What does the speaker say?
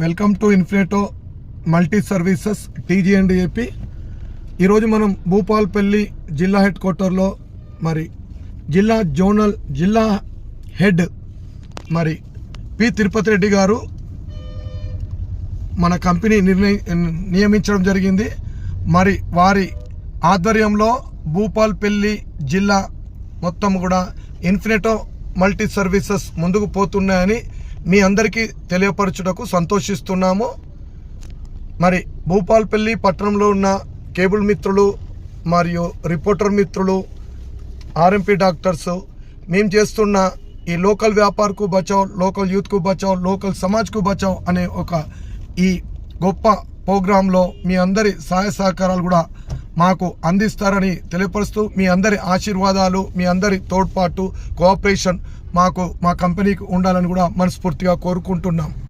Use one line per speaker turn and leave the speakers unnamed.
Welcome to Infinito multi services TGMDAP ఈరోజు మనం భూపాల్పల్లి జిల్లా హెడ్ క్వార్టర్లో మరి జిల్లా జోనల్ జిల్లా హెడ్ మరి పి తిరుపతి రెడ్డి గారు మన కంపెనీ నిర్ణయి నియమించడం జరిగింది. మరి వారి ఆధ్వర్యంలో భూపాల్పల్లి జిల్లా మొత్తం కూడా ఇన్ఫినిటో మల్టీ సర్వీసెస్ ముందుకు పోతున్నాయని మీ అందరికీ తెలియపరచుటకు సంతోషిస్తున్నాము. మరి భూపాల్పల్లి పట్టణంలో ఉన్న కేబుల్ మిత్రులు మరియు రిపోర్టర్ మిత్రులు ఆర్ఎంపీ డాక్టర్స్ మేము చేస్తున్న ఈ లోకల్ వ్యాపార్కు బచావ్ లోకల్ యూత్కు బచావ్ లోకల్ సమాజ్కు బచావ్ అనే ఒక ఈ గొప్ప ప్రోగ్రాంలో మీ అందరి సహాయ సహకారాలు కూడా మాకు అందిస్తారని తెలియపరుస్తూ మీ అందరి ఆశీర్వాదాలు మీ అందరి తోడ్పాటు కోఆపరేషన్ మాకు మా కంపెనీకి ఉండాలని కూడా మనస్ఫూర్తిగా కోరుకుంటున్నాం.